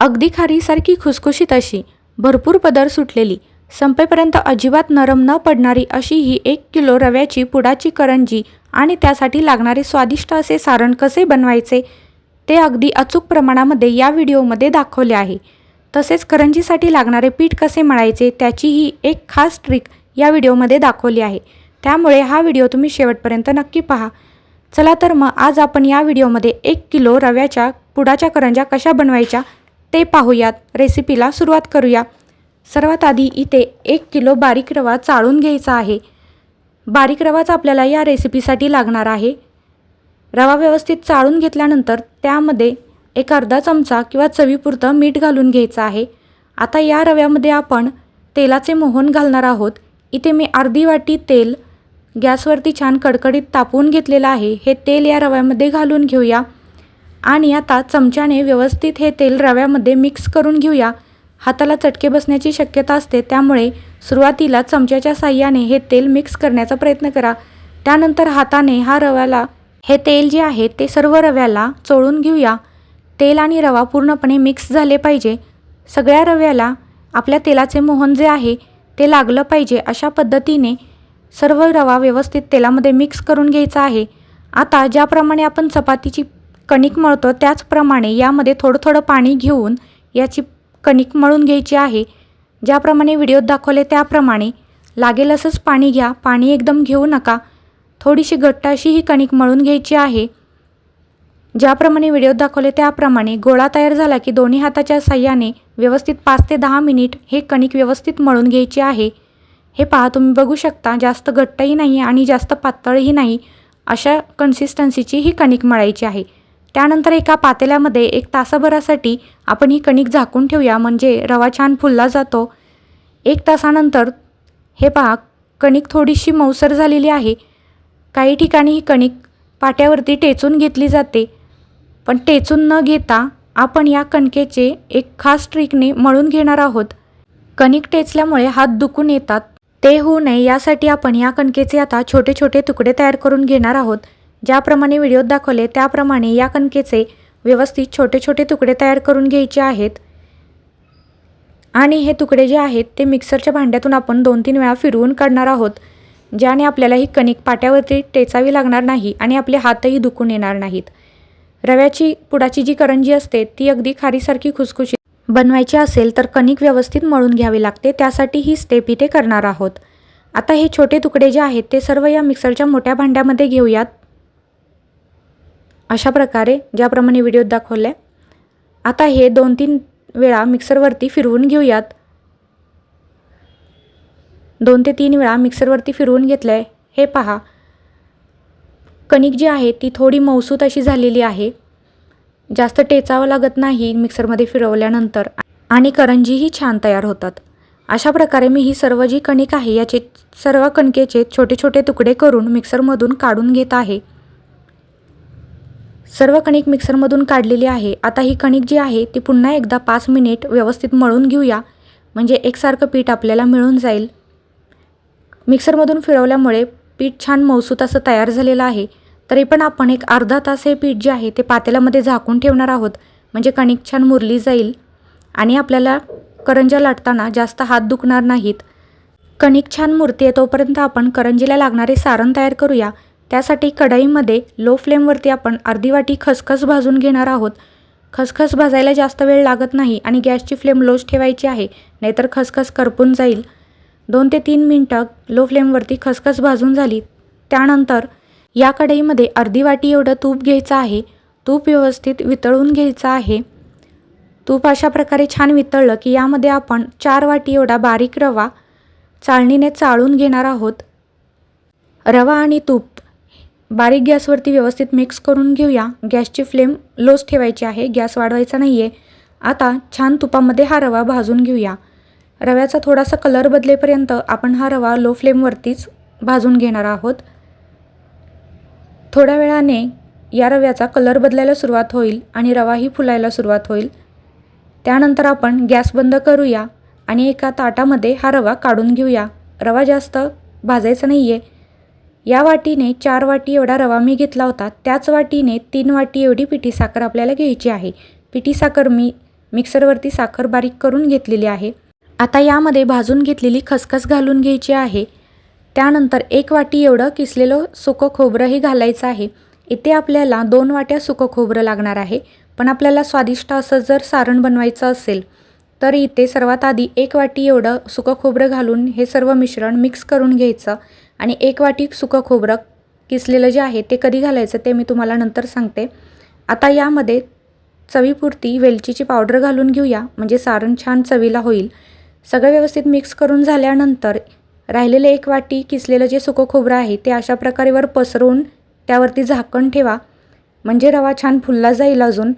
अगदी खारीसारखी खुसखुशीत अशी भरपूर पदर सुटलेली संपेपर्यंत अजिबात नरम न पडणारी अशी ही एक किलो रव्याची पुडाची करंजी आणि त्यासाठी लागणारे स्वादिष्ट असे सारण कसे बनवायचे ते अगदी अचूक प्रमाणामध्ये या व्हिडिओमध्ये दाखवले आहे. तसेच करंजीसाठी लागणारे पीठ कसे मळायचे त्याचीही एक खास ट्रिक या व्हिडिओमध्ये दाखवली आहे. त्यामुळे हा व्हिडिओ तुम्ही शेवटपर्यंत नक्की पहा. चला तर मग आज आपण या व्हिडिओमध्ये एक किलो रव्याच्या पुडाच्या करंज्या कशा बनवायच्या ते पाहूयात. रेसिपीला सुरुवात करूया. सर्वात आधी इथे एक किलो बारीक रवा चाळून घ्यायचा आहे. बारीक रवाच आपल्याला या रेसिपीसाठी लागणार आहे. रवा व्यवस्थित चाळून घेतल्यानंतर त्यामध्ये एक अर्धा चमचा किंवा चवीपुरतं मीठ घालून घ्यायचं आहे. आता या रव्यामध्ये आपण तेलाचे मोहन घालणार आहोत. इथे मी अर्धी वाटी तेल गॅसवरती छान कडकडीत तापवून घेतलेलं आहे. हे तेल या रव्यामध्ये घालून घेऊया. आणि आता चमच्याने व्यवस्थित हे तेल रव्यामध्ये मिक्स करून घेऊया. हाताला चटके बसण्याची शक्यता असते त्यामुळे सुरुवातीला चमच्याच्या साह्याने हे तेल मिक्स करण्याचा प्रयत्न करा. त्यानंतर हाताने हा रव्याला हे तेल जे आहे ते सर्व रव्याला चोळून घेऊया. तेल आणि रवा पूर्णपणे मिक्स झाले पाहिजे. सगळ्या रव्याला आपल्या तेलाचे मोहन जे आहे ते लागलं पाहिजे अशा पद्धतीने सर्व रवा व्यवस्थित तेलामध्ये मिक्स करून घ्यायचा आहे. आता ज्याप्रमाणे आपण चपातीची कणिक मळतो त्याचप्रमाणे यामध्ये थोडं थोडं पाणी घेऊन याची कणिक मळून घ्यायची आहे. ज्याप्रमाणे व्हिडिओत दाखवले त्याप्रमाणे. लागेल असंच पाणी घ्या पाणी एकदम घेऊ नका. थोडीशी घट्ट अशी ही कणिक मळून घ्यायची आहे. ज्याप्रमाणे व्हिडिओत दाखवले त्याप्रमाणे गोळा तयार झाला की दोन्ही हाताच्या साह्याने व्यवस्थित पाच ते दहा मिनिट हे कणिक व्यवस्थित मळून घ्यायची आहे. हे पहा तुम्ही बघू शकता जास्त घट्टही नाही आणि जास्त पातळही नाही अशा कन्सिस्टन्सीची ही कणिक मळायची आहे. त्यानंतर एका पातेल्यामध्ये एक तासाभरासाठी आपण ही कणिक झाकून ठेवूया म्हणजे रवा छान फुलला जातो. एक तासानंतर हे पहा कणिक थोडीशी मऊसर झालेली आहे. काही ठिकाणी ही कणिक पाट्यावरती टेचून घेतली जाते. पण टेचून न घेता आपण या कणकेचे एक खास ट्रिकने मळून घेणार आहोत. कणिक टेचल्यामुळे हात दुखून येतात. ते होऊ नये यासाठी आपण या कणकेचे आता छोटे छोटे तुकडे तयार करून घेणार आहोत. ज्याप्रमाणे व्हिडिओत दाखवले त्याप्रमाणे या कणकेचे व्यवस्थित छोटे छोटे तुकडे तयार करून घ्यायचे आहेत. आणि हे तुकडे जे आहेत ते मिक्सरच्या भांड्यातून आपण दोन तीन वेळा फिरवून काढणार आहोत ज्याने आपल्याला ही कणिक पाट्यावरती टेचावी लागणार नाही आणि आपले हातही दुखून येणार नाहीत. रव्याची पुडाची जी करंजी असते ती अगदी खारीसारखी खुसखुशी बनवायची असेल तर कणिक व्यवस्थित मळून घ्यावी लागते त्यासाठी ही स्टेप इथे करणार आहोत. आता हे छोटे तुकडे जे आहेत ते सर्व या मिक्सरच्या मोठ्या भांड्यामध्ये घेऊयात. अशा प्रकारे ज्याप्रमाणे व्हिडिओत दाखवले. आता हे दोन तीन वेळा मिक्सरवरती फिरवून घेऊयात. दोन ते तीन वेळा मिक्सरवरती फिरवून घेतलं आहे हे पहा. कणिक जी आहे ती थोडी मौसूत अशी झालेली आहे. जास्त टेचावं लागत नाही मिक्सरमध्ये फिरवल्यानंतर. आणि करंजीही छान तयार होतात. अशा प्रकारे मी ही सर्व जी कणिक आहे याचे सर्व कणकेचे छोटे छोटे तुकडे करून मिक्सरमधून काढून घेत आहे. सर्व कणिक मिक्सरमधून काढलेली आहे. आता ही कणिक जी आहे ती पुन्हा एकदा पाच मिनिट व्यवस्थित मळून घेऊया. म्हणजे एकसारखं पीठ आपल्याला मिळून जाईल. मिक्सरमधून फिरवल्यामुळे पीठ छान मौसूत असं तयार झालेलं आहे. तरी पण आपण एक अर्धा तास हे पीठ जे आहे ते पातेल्यामध्ये झाकून ठेवणार आहोत. म्हणजे कणिक छान मुरली जाईल. आणि आपल्याला करंज्या लाटताना जास्त हात दुखणार नाहीत. कणिक छान मुरते तोपर्यंत आपण करंजीला लागणारे सारण तयार करूया. त्यासाठी कढईमध्ये लो फ्लेमवरती आपण अर्धी वाटी खसखस भाजून घेणार आहोत. खसखस भाजायला जास्त वेळ लागत नाही आणि गॅसची फ्लेम लोच ठेवायची आहे नाहीतर खसखस करपून जाईल. दोन ते तीन मिनटं लो फ्लेमवरती खसखस भाजून झाली. त्यानंतर या कढईमध्ये अर्धी वाटी एवढं तूप घ्यायचं आहे. तूप व्यवस्थित वितळून घ्यायचं आहे. तूप अशा प्रकारे छान वितळलं की यामध्ये आपण चार वाटी एवढा बारीक रवा चाळणीने चाळून घेणार आहोत. रवा आणि तूप बारीक गॅसवरती व्यवस्थित मिक्स करून घेऊया. गॅसची फ्लेम लोच ठेवायची आहे. गॅस वाढवायचा नाही आहे आता छान तुपामध्ये हा रवा भाजून घेऊया. रव्याचा थोडासा कलर बदलेपर्यंत आपण हा रवा लो फ्लेमवरतीच भाजून घेणार आहोत. थोड्या वेळाने या रव्याचा कलर बदलायला सुरुवात होईल आणि रवाही फुलायला सुरुवात होईल. त्यानंतर आपण गॅस बंद करूया आणि एका ताटामध्ये हा रवा काढून घेऊया. रवा जास्त भाजायचा नाही आहे या वाटीने चार वाटी एवढा रवा मी घेतला होता. त्याच वाटीने तीन वाटी एवढी पिठी साखर आपल्याला घ्यायची आहे. पिठी साखर मी मिक्सरवरती साखर बारीक करून घेतलेली आहे. आता यामध्ये भाजून घेतलेली खसखस घालून घ्यायची आहे. त्यानंतर एक वाटी एवढं किसलेलं सुकं खोबरंही घालायचं आहे. इथे आपल्याला दोन वाट्या सुकं खोबरं लागणार आहे. पण आपल्याला स्वादिष्ट असं जर सारण बनवायचं असेल तर इथे सर्वात आधी एक वाटी एवढं सुकं खोबरं घालून हे सर्व मिश्रण मिक्स करून घ्यायचं. आणि एक वाटी सुकं खोबरं किसलेलं जे आहे ते कधी घालायचं ते मी तुम्हाला नंतर सांगते. आता यामध्ये चवीपुरती वेलचीची पावडर घालून घेऊया म्हणजे सारण छान चवीला होईल. सगळं व्यवस्थित मिक्स करून झाल्यानंतर राहिलेले एक वाटी किसलेलं जे सुकं खोबरं आहे ते अशा प्रकारे वर पसरवून त्यावरती झाकण ठेवा. म्हणजे रवा छान फुलला जाईल अजून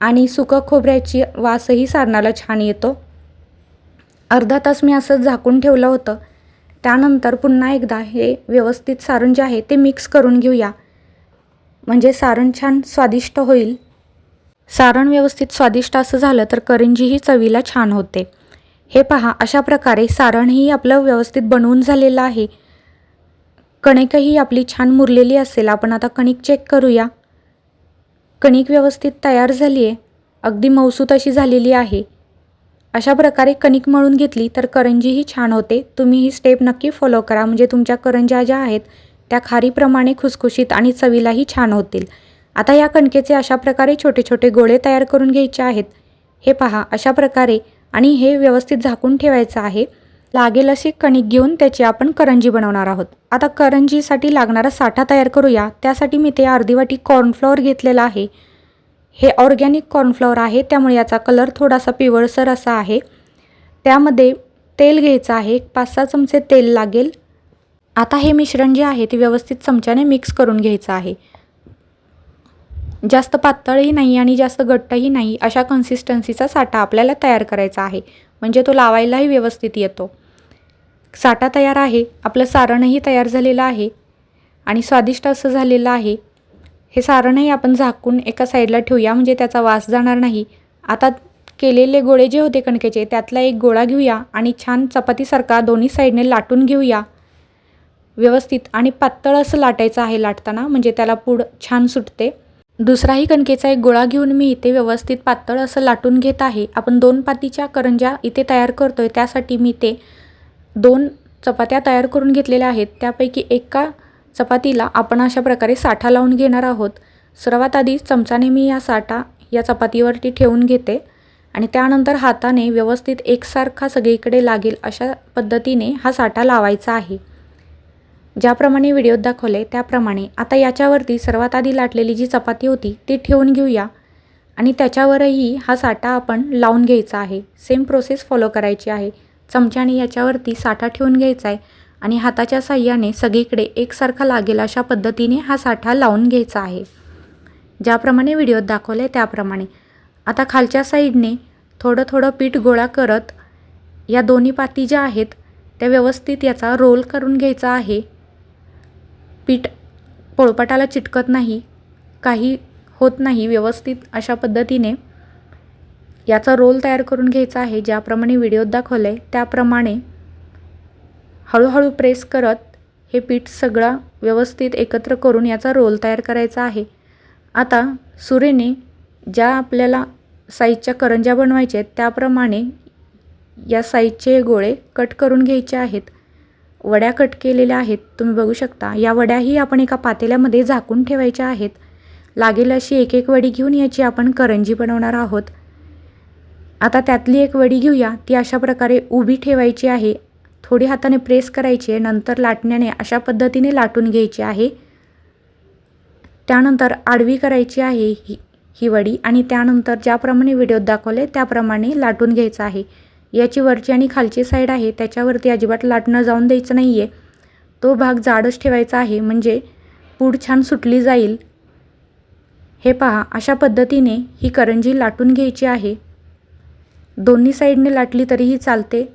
आणि सुकं खोबऱ्याची वासही सारणाला छान येतो. अर्धा तास मी असं झाकून ठेवलं होतं. त्यानंतर पुन्हा एकदा हे व्यवस्थित सारण जे आहे ते मिक्स करून घेऊया. म्हणजे सारण छान स्वादिष्ट होईल. सारण व्यवस्थित स्वादिष्ट असं झालं तर करंजीही चवीला छान होते. हे पहा अशा प्रकारे सारणही आपलं व्यवस्थित बनवून झालेलं आहे. कणिकही आपली छान मुरलेली असेल आपण आता कणिक चेक करूया. कणिक व्यवस्थित तयार झाली आहे अगदी मौसूत अशी झालेली आहे. अशा प्रकारे कणिक मळून घेतली तर करंजीही छान होते. तुम्ही ही स्टेप नक्की फॉलो करा. म्हणजे तुमच्या करंज्या ज्या आहेत त्या खारीप्रमाणे खुसखुशीत आणि चवीलाही छान होतील. आता या कणकेचे अशा प्रकारे छोटे छोटे गोळे तयार करून घ्यायचे आहेत. हे पहा अशा प्रकारे आणि हे व्यवस्थित झाकून ठेवायचं आहे. लागेल असे कणिक घेऊन त्याची आपण करंजी बनवणार आहोत. आता करंजीसाठी लागणारा साठा तयार करूया. त्यासाठी मी ते अर्धी वाटी कॉर्नफ्लॉवर घेतलेला आहे. हे ऑर्गॅनिक कॉर्नफ्लॉवर आहे त्यामुळे याचा कलर थोडासा पिवळसर असा आहे. त्यामध्ये तेल घ्यायचं आहे एक पाच सहा चमचे तेल लागेल. आता हे मिश्रण जे आहे ते व्यवस्थित चमच्याने मिक्स करून घ्यायचं आहे. जास्त पातळही नाही आणि जास्त घट्टही नाही अशा कन्सिस्टन्सीचा साठा आपल्याला तयार करायचा आहे. म्हणजे तो लावायलाही व्यवस्थित येतो. साठा तयार आहे आपलं सारणही तयार झालेलं आहे आणि स्वादिष्ट असं झालेलं आहे. हे सारणही आपण झाकून एका साईडला ठेवूया म्हणजे त्याचा वास जाणार नाही. आता केलेले गोळे जे होते कणकेचे त्यातला एक गोळा घेऊया आणि छान चपातीसारखा दोन्ही साईडने लाटून घेऊया. व्यवस्थित आणि पातळ असं लाटायचं आहे लाटताना म्हणजे त्याला पूड छान सुटते. दुसराही कणकेचा एक गोळा घेऊन मी इथे व्यवस्थित पातळ असं लाटून घेत आहे. आपण दोन पातीच्या करंज्या इथे तयार करतो आहे त्यासाठी मी ते दोन चपात्या तयार करून घेतलेल्या आहेत. त्यापैकी एका चपातीला आपण अशा प्रकारे साठा लावून घेणार आहोत. सर्वात आधी चमचाने मी या साठा या चपातीवरती ठेवून घेते आणि त्यानंतर हाताने व्यवस्थित एकसारखा सगळीकडे लागेल अशा पद्धतीने हा साठा लावायचा आहे. ज्याप्रमाणे व्हिडिओत दाखवले त्याप्रमाणे आता याच्यावरती सर्वात आधी लाटलेली जी चपाती होती ती ठेवून घेऊया आणि त्याच्यावरही हा साठा आपण लावून घ्यायचा आहे. सेम प्रोसेस फॉलो करायची आहे. चमच्याने याच्यावरती साठा ठेवून घ्यायचा आहे. आणि हाताच्या साह्याने सगळीकडे एकसारखा लागेल अशा पद्धतीने हा साठा लावून घ्यायचा आहे. ज्याप्रमाणे व्हिडिओत दाखवले त्याप्रमाणे. आता खालच्या साईडने थोडं थोडं पीठ गोळा करत या दोन्ही पाती ज्या आहेत त्या व्यवस्थित याचा रोल करून घ्यायचा आहे. पीठ पोळपाटाला चिटकत नाही काही होत नाही व्यवस्थित अशा पद्धतीने याचा रोल तयार करून घ्यायचा आहे. ज्याप्रमाणे व्हिडिओत दाखवलं आहे त्याप्रमाणे हळूहळू प्रेस करत हे पीठ सगळं व्यवस्थित एकत्र करून याचा रोल तयार करायचा आहे. आता सुरेने ज्या आपल्याला साईजच्या करंज्या बनवायच्या आहेत त्याप्रमाणे या साईजचे गोळे कट करून घ्यायचे आहेत. वड्या कट केलेल्या आहेत तुम्ही बघू शकता. या वड्याही आपण एका पातेल्यामध्ये झाकून ठेवायच्या आहेत. लागेल अशी एक एक वडी घेऊन याची आपण करंजी बनवणार आहोत. आता त्यातली एक वडी घेऊया ती अशा प्रकारे उभी ठेवायची आहे. थोडी हाताने प्रेस करायची आहे नंतर लाटण्याने अशा पद्धतीने लाटून घ्यायची आहे. त्यानंतर आडवी करायची आहे ही ही वडी आणि त्यानंतर ज्याप्रमाणे व्हिडिओत दाखवले त्याप्रमाणे लाटून घ्यायचं आहे. याची वरची आणि खालची साईड आहे त्याच्यावरती अजिबात लाटणं जाऊन द्यायचं नाही आहे तो भाग जाडच ठेवायचा आहे म्हणजे पूड छान सुटली जाईल. हे पहा अशा पद्धतीने ही करंजी लाटून घ्यायची आहे. दोन्ही साईडने लाटली तरीही चालते.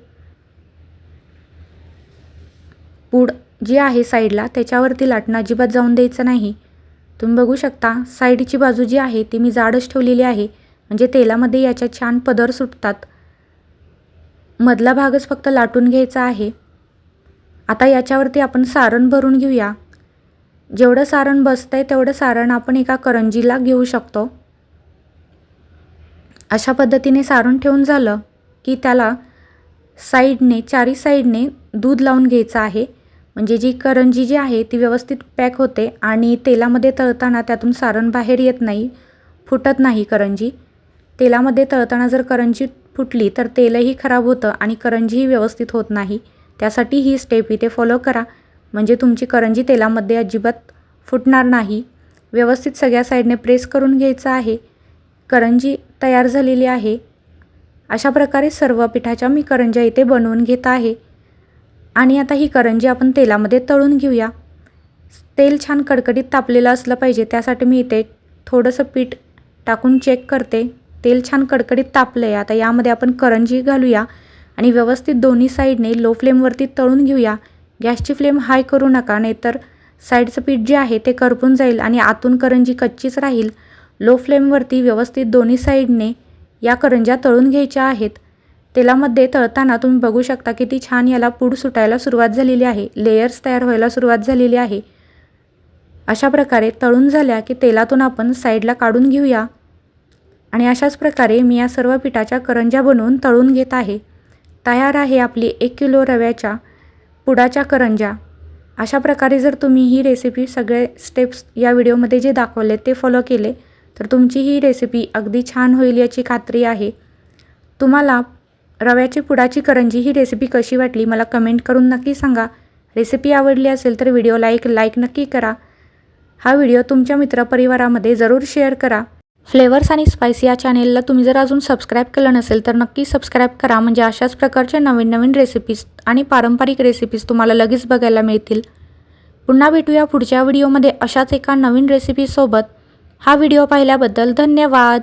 पूड जी आहे साईडला त्याच्यावरती लाटणं अजिबात जाऊन द्यायचं नाही. तुम्ही बघू शकता साईडची बाजू जी आहे ती मी जाडच ठेवलेली आहे. म्हणजे तेलामध्ये याच्या छान पदर सुटतात. मधला भागच फक्त लाटून घ्यायचा आहे. आता याच्यावरती आपण सारण भरून घेऊया. जेवढं सारण बसतं आहे तेवढं सारण आपण एका करंजीला घेऊ शकतो. अशा पद्धतीने सारण ठेवून झालं की त्याला साईडने चारी साईडने दूध लावून घ्यायचं आहे. म्हणजे जी करंजी जी आहे ती व्यवस्थित पॅक होते आणि तेलामध्ये तळताना त्यातून सारण बाहेर येत नाही फुटत नाही करंजी. तेलामध्ये तळताना जर करंजी फुटली तर तेलही खराब होतं आणि करंजीही व्यवस्थित होत नाही. त्यासाठी ही स्टेप इथे फॉलो करा. म्हणजे तुमची करंजी तेलामध्ये अजिबात फुटणार नाही. व्यवस्थित सगळ्या साईडने प्रेस करून घ्यायचं आहे. करंजी तयार झालेली आहे. अशा प्रकारे सर्व पिठाच्या मी करंज्या इथे बनवून घेत आहे. आणि आता ही करंजी आपण तेलामध्ये तळून घेऊया. तेल छान कडकडीत तापलेलं असलं पाहिजे त्यासाठी मी इथे थोडंसं पीठ टाकून चेक करते. तेल छान कडकडीत तापलं आहे आता यामध्ये आपण करंजी घालूया आणि व्यवस्थित दोन्ही साईडने लो फ्लेमवरती तळून घेऊया. गॅसची फ्लेम हाय करू नका नाहीतर साईडचं पीठ जे आहे ते करपून जाईल आणि आतून करंजी कच्चीच राहील. लो फ्लेमवरती व्यवस्थित दोन्ही साईडने या करंज्या तळून घ्यायच्या आहेत. तेलामध्ये तळताना तुम्ही बघू शकता किती छान याला पूड सुटायला सुरुवात झालेली आहे. लेयर्स तयार व्हायला सुरुवात झालेली आहे. अशा प्रकारे तळून झाल्या की तेलातून आपण साईडला काढून घेऊया. आणि अशाच प्रकारे मी या सर्व पिठाच्या करंज्या बनवून तळून घेत आहे. तयार आहे आपली एक किलो रव्याच्या पुडाच्या करंज्या. अशा प्रकारे जर तुम्ही ही रेसिपी सगळे स्टेप्स या व्हिडिओमध्ये जे दाखवले ते फॉलो केले तर तुमची ही रेसिपी अगदी छान होईल याची खात्री आहे. तुम्हाला रव्याची पुडाची करंजी ही रेसिपी कशी वाटली मला कमेंट करून नक्की सांगा. रेसिपी आवडली असेल तर व्हिडिओला एक लाईक नक्की करा. हा व्हिडिओ तुमच्या मित्रपरिवारामध्ये जरूर शेअर करा. फ्लेवर्स आणि स्पायसी या चॅनेलला तुम्ही जर अजून सबस्क्राईब केलं नसेल तर नक्की सबस्क्राईब करा. म्हणजे अशाच प्रकारच्या नवीन नवीन रेसिपीज आणि पारंपरिक रेसिपीज तुम्हाला लगेच बघायला मिळतील. पुन्हा भेटूया पुढच्या व्हिडिओमध्ये अशाच एका नवीन रेसिपीसोबत हा व्हिडिओ पाहिल्याबद्दल धन्यवाद.